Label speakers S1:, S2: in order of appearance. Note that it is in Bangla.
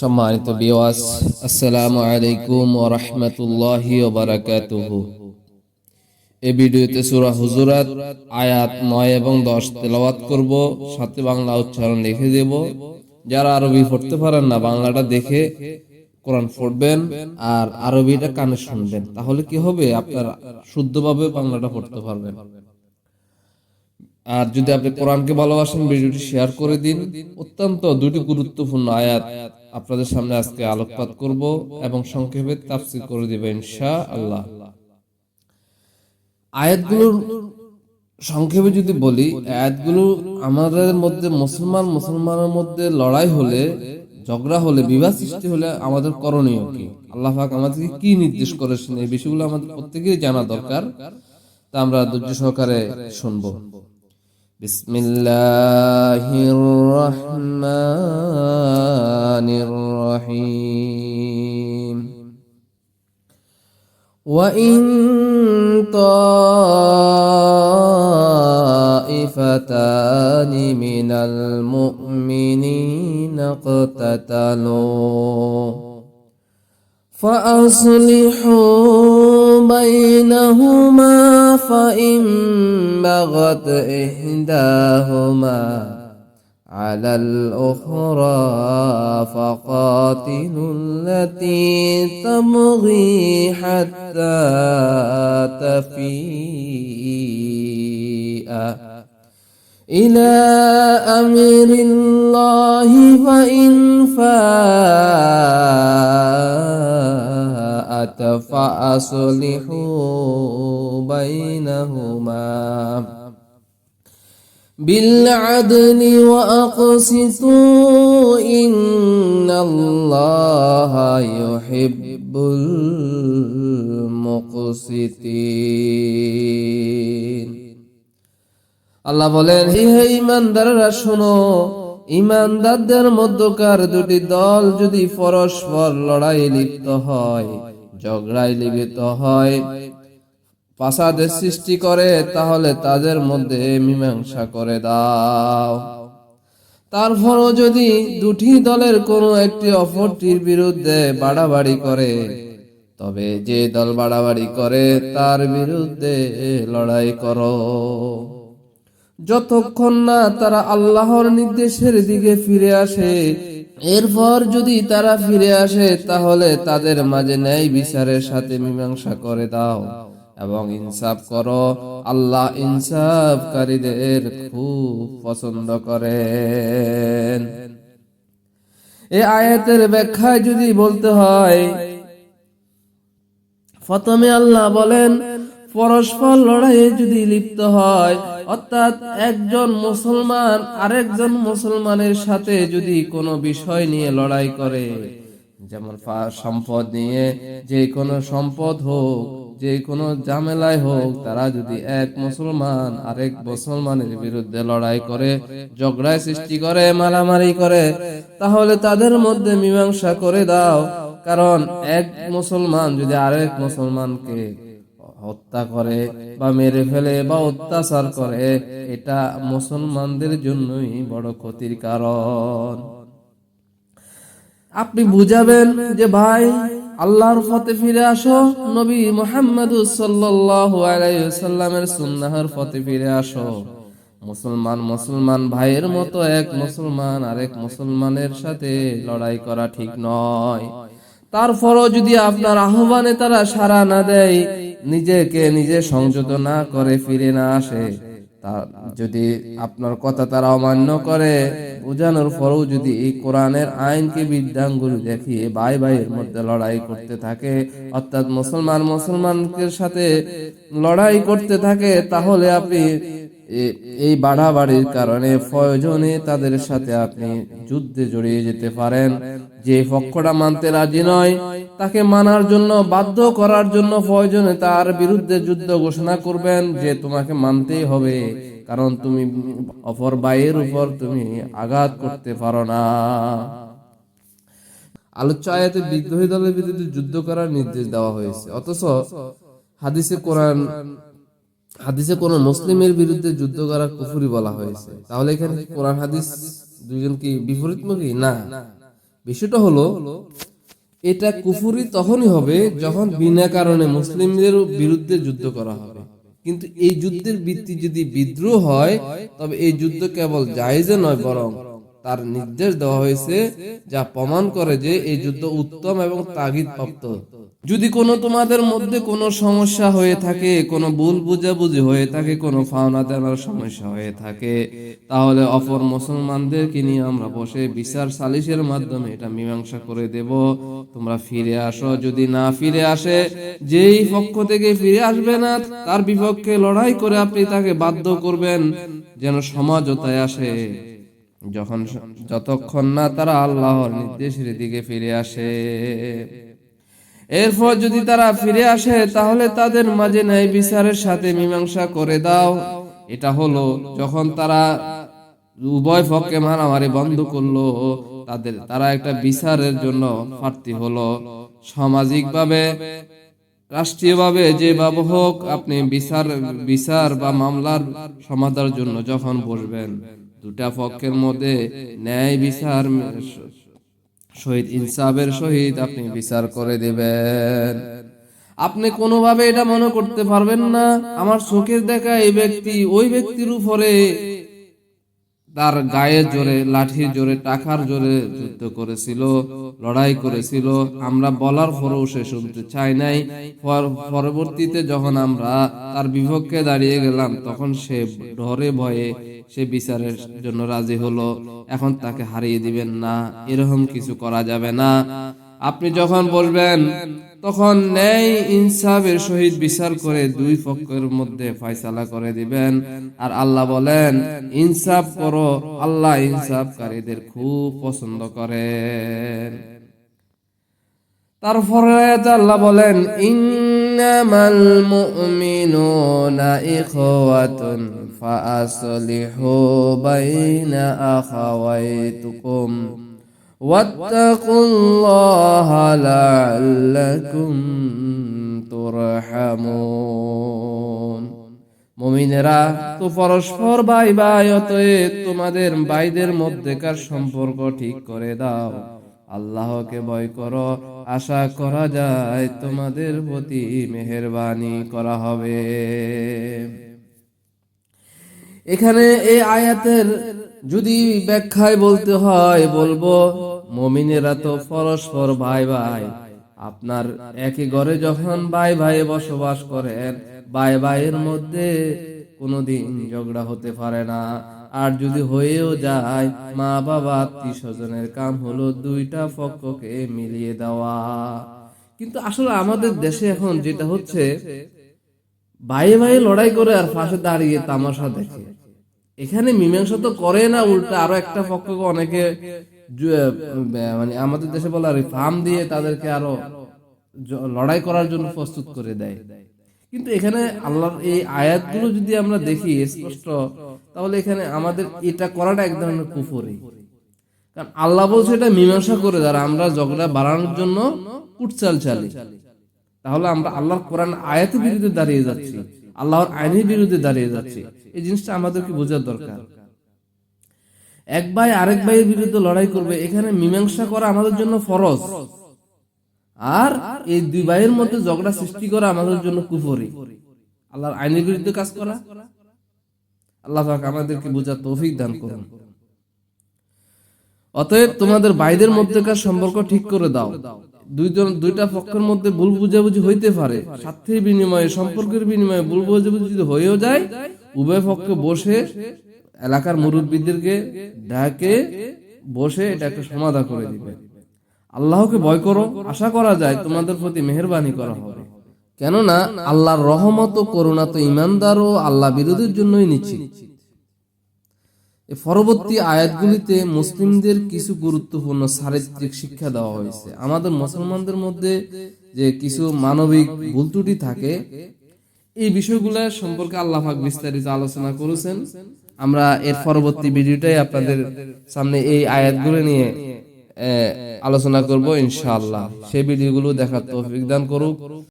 S1: সম্মানিত বিওয়াস আসসালামু আলাইকুম ওয়া রাহমাতুল্লাহি ওয়া বারাকাতুহু এই ভিডিওতে সূরা হুজুরাত আয়াত 9 এবং 10 তেলাওয়াত করব সাথে বাংলা উচ্চারণ লিখে দেব যারা আরবি পড়তে পারেন না বাংলাটা দেখে কোরআন পড়বেন আর আরবিটা কানে শুনবেন তাহলে কি হবে আপনার শুদ্ধভাবে বাংলাটা পড়তে পারবেন আর যদি আপনি কোরআনকে ভালোবাসেন ভিডিওটি শেয়ার করে দিন অত্যন্ত দুটি গুরুত্বপূর্ণ আয়াত আপনাদের সামনে আজকে আলোকপাত করব এবং সংক্ষেপে তাফসির করে দেব ইনশা আল্লাহ আয়াতগুলোর সংক্ষেপে যদি বলি আয়াতগুলো আমাদের মধ্যে মুসলমান মুসলমানের মধ্যে লড়াই হলে ঝগড়া হলে বিবাদ সৃষ্টি হলে আমাদের করণীয় কি আল্লাহ পাক আমাদেরকে কি নির্দেশ করেছেন এই বিষয়গুলো আমাদের প্রত্যেকেরই জানা দরকার তা আমরা ধৈর্য সহকারে শুনবো بسم الله الرحمن الرحيم وإن طائفتان من المؤمنين اقتتلوا فأصلحوا بينهما فإن بغت إحداهما على الأخرى فقاتلوا التي تبغي حتى تفيئا إلى أمر الله فإن فاءت فأصلحوا بينهما بالعدل وأقسطوا إن الله يحب المقسطين আল্লাহ বলেন হি হে ইমানদাররা শোনো ইমানদারদের মধ্যকার দুটি দল যদি পরস্পর লড়াই লিপ্ত হয় ঝগড়াই লিপ্ত হয় ফাসাদের সৃষ্টি করে তাহলে তাদের মধ্যে মীমাংসা করে দাও তারপরও যদি দুটি দলের কোনো একটি অপরটির বিরুদ্ধে বাড়াবাড়ি করে তবে যে দল বাড়াবাড়ি করে তার বিরুদ্ধে লড়াই করো যতক্ষণ না তারা আল্লাহর নির্দেশের দিকে ফিরে আসে এরপর যদি তারা ফিরে আসে তাহলে তাদের মাঝে ন্যায় বিচারের সাথে মীমাংসা করে দাও এবং ইনসাফ করো আল্লাহ ইনসাফকারীদের খুব পছন্দ করেন এ আয়াতের ব্যাখ্যায় যদি বলতে হয় প্রথমে আল্লাহ বলেন পরস্পর লড়াইয়ে যদি লিপ্ত হয় অর্থাৎ একজন মুসলমান আরেকজন মুসলমানের সাথে যদি কোনো বিষয় নিয়ে লড়াই করে যেমন সম্পদ নিয়ে যে কোনো সম্পদ হোক যে কোনো জামেলায় হোক তারা যদি এক মুসলমান আরেক মুসলমানের বিরুদ্ধে লড়াই করে ঝগড়ায় সৃষ্টি করে মারামারি করে তাহলে তাদের মধ্যে মীমাংসা করে দাও কারণ এক মুসলমান যদি আরেক মুসলমানকে হত্যা করে বা মেরে ফেলে বা অত্যাচার করে এটা মুসলমানদের জন্যই বড় ক্ষতির কারণ আপনি বুঝাবেন যে ভাই আল্লাহর ফতে ফিরে আসো নবী মোহাম্মদ সাল্লামের সুন্নাহর ফতে ফিরে আসো মুসলমান মুসলমান ভাইয়ের মতো এক মুসলমান আরেক মুসলমানের সাথে লড়াই করা ঠিক নয় তারপরও যদি আপনার আহ্বানে তারা সারা না দেয় নিজেকে নিজে সংযত না করে ফিরে না আসে যদি আপনার কথা তারা অমান্য করে বোঝানোর পরও যদি এই কোরআনের আইনকে বিদ্যাঙ্গুলি দেখিয়ে ভাই ভাইয়ের মধ্যে লড়াই করতে থাকে অর্থাৎ মুসলমান মুসলমানকে সাথে লড়াই করতে থাকে তাহলে আপনি এই বাড়াবাড়ির কারণে প্রয়োজনে তাদের সাথে আপনি যুদ্ধে জড়িয়ে যেতে পারেন যে পক্ষটা মানতে রাজি নয় তাকে মানার জন্য বাধ্য করার জন্য প্রয়োজনে তার বিরুদ্ধে যুদ্ধ ঘোষণা করবেন যে তোমাকে মানতেই হবে কারণ তুমি অপর বাইয়ের উপর তুমি আঘাত করতে পারো না আলোচ্য আয়াতে বিদ্রোহী দলের বিরুদ্ধে যুদ্ধ করার নির্দেশ দেওয়া হয়েছে অথচ হাদিসে কোরআন হাদিসে কোন মুসলিমের বিরুদ্ধে যুদ্ধ করা কুফুরি বলা হয়েছে তাহলে এখানে কোরআন হাদিস দুইজন কি বিপরীতমুখী না বিষয়টা হলো এটা কুফুরি তখনই হবে যখন বিনা কারণে মুসলিমদের বিরুদ্ধে যুদ্ধ করা হবে কিন্তু এই যুদ্ধের ভিত্তি যদি বিদ্রোহ হয় তবে এই যুদ্ধ কেবল জায়জে নয় বরং তার নির্দেশ দেওয়া হয়েছে যা প্রমাণ করে যে এই যুদ্ধ উত্তম এবং তাগিদ প্রাপ্ত যদি কোনো তোমাদের মধ্যে কোনো সমস্যা হয়ে থাকে কোনো ভুল বুঝাবুঝি হয়ে থাকে কোনো ফাওনা দেওয়ার সমস্যা হয়ে থাকে তাহলে অপর মুসলমানদেরকে নিয়ে আমরা বসে বিচার সালিশের মাধ্যমে এটা মীমাংসা করে দেব তোমরা ফিরে আসো যদি না ফিরে আসে যেই পক্ষ থেকে ফিরে আসবে না তার বিপক্ষে লড়াই করে আপনি তাকে বাধ্য করবেন যেন সমাজতায় আসে যখন যতক্ষণ না তারা আল্লাহর নির্দেশের দিকে ফিরে আসে এরপর যদি তারা ফিরে আসে তাহলে তাদের মাঝে ন্যায় বিচারের সাথে মীমাংসা করে দাও এটা হলো যখন তারা উভয় পক্ষে মারামারি বন্ধ করলো তাদের তারা একটা বিচারের জন্য প্রার্থী হলো সামাজিকভাবে রাষ্ট্রীয়ভাবে যেভাবে হোক আপনি বিচার বিচার বা মামলার সমাধার জন্য যখন বসবেন দুটা পক্ষের মধ্যে ন্যায় বিচার শহীদ ইনসাফের সহিত আপনি বিচার করে দেবেন আপনি কোনোভাবে এটা মনে করতে পারবেন না আমার চোখের দেখা এই ব্যক্তি ওই ব্যক্তির উপরে তার গায়ে জোরে লাঠি জোরে টাকার জোরে যুদ্ধ করেছিল লড়াই করেছিল আমরা বলার পরেও সে শুনতে চাই নাই পরবর্তীতে যখন আমরা তার বিপক্ষে দাঁড়িয়ে গেলাম তখন সে ডরে ভয়ে সে বিচারের জন্য রাজি হলো এখন তাকে হারিয়ে দিবেন না এরকম কিছু করা যাবে না আপনি যখন বলবেন তখন ন্যায় ইনসাফের সহিত বিচার করে দুই পক্ষের মধ্যে ফয়সালা করে দিবেন আর আল্লাহ বলেন ইনসাফ করো আল্লাহ ইনসাফকারীদের খুব পছন্দ করে তারপরে আল্লাহ বলেন ইন্নামাল মুমিনুনা ইখওয়াতুন ফাআসলিহু বাইনা আখাওয়াইতুকুম واتقوا الله لعلكم ترحمون তো পরস্পর ভাই ভাই অতএব তোমাদের ভাইদের মধ্যেকার সম্পর্ক ঠিক করে দাও আল্লাহকে ভয় করো আশা করা যায় তোমাদের প্রতি মেহরবানি করা হবে এখানে এই আয়াতের যদি ব্যাখ্যায় বলতে হয় বলবো মমিনেরা তো পরস্পর ভাই ভাই আপনার একই ঘরে যখন ভাই ভাই বসবাস করেন ভাই ভাইয়ের মধ্যে কোনোদিন ঝগড়া হতে পারে না আর যদি হয়েও যায় মা বাবা আত্মীয় স্বজনের কাম হলো দুইটা পক্ষকে মিলিয়ে দেওয়া কিন্তু আসলে আমাদের দেশে এখন যেটা হচ্ছে ভাইয়ে ভাইয়ে লড়াই করে আর পাশে দাঁড়িয়ে তামাশা দেখে এখানে মীমাংসা তো করে না উল্টা আরো একটা পক্ষকে অনেকে মানে আমাদের দেশে বলা আর ফার্ম দিয়ে তাদেরকে আরো লড়াই করার জন্য প্রস্তুত করে দেয় কিন্তু এখানে আল্লাহর এই আয়াতগুলো যদি আমরা দেখি স্পষ্ট তাহলে এখানে আমাদের এটা করাটা এক ধরনের কুফরি কারণ আল্লাহ বলছে এটা মীমাংসা করে দ্বারা আমরা ঝগড়া বাড়ানোর জন্য কুটচাল চালি তাহলে আমরা আল্লাহর কোরআন আয়াতের বিরুদ্ধে দাঁড়িয়ে যাচ্ছি আল্লাহর আইনের বিরুদ্ধে দাঁড়িয়ে যাচ্ছি এই জিনিসটা আমাদেরকে বোঝার দরকার এক ভাই আরেক ভাইয়ের বিরুদ্ধে লড়াই করবে এখানে মীমাংসা করা আমাদের জন্য ফরজ আর এই দুই ভাইয়ের মধ্যে ঝগড়া সৃষ্টি করা আমাদের জন্য কুফরি আল্লাহর আইনের বিরুদ্ধে কাজ করা আল্লাহ পাক আমাদেরকে বোঝা তৌফিক দান করুন অতএব তোমাদের ভাইদের মধ্যেকার সম্পর্ক ঠিক করে দাও দুইজন দুইটা পক্ষের মধ্যে ভুল বুঝাবুঝি হইতে পারে স্বার্থের বিনিময়ে সম্পর্কের বিনিময়ে ভুল বুঝাবুঝি যদি হয়েও যায় উভয় পক্ষে বসে এলাকার মুরব্বীদেরকে ডাকে বসে এটা একটা সমাধা করে দিবে আল্লাহকে ভয় করো আশা করা যায় তোমাদের প্রতি মেহরবানি করা হবে কেননা আল্লাহর রহমত ও করুণা তো ইমানদার ও আল্লাহ বিরোধীর জন্যই নিচ্ছি পরবর্তী আয়াতগুলিতে মুসলিমদের কিছু গুরুত্বপূর্ণ চারিত্রিক শিক্ষা দেওয়া হয়েছে আমাদের মুসলমানদের মধ্যে যে কিছু মানবিক ভুল ত্রুটি থাকে এই বিষয়গুলো সম্পর্কে আল্লাহাক বিস্তারিত আলোচনা করেছেন আমরা এর পরবর্তী ভিডিওটাই আপনাদের সামনে এই আয়াতগুলো নিয়ে আলোচনা করব ইনশাআল্লাহ সেই ভিডিওগুলো দেখার তৌফিক দান করুক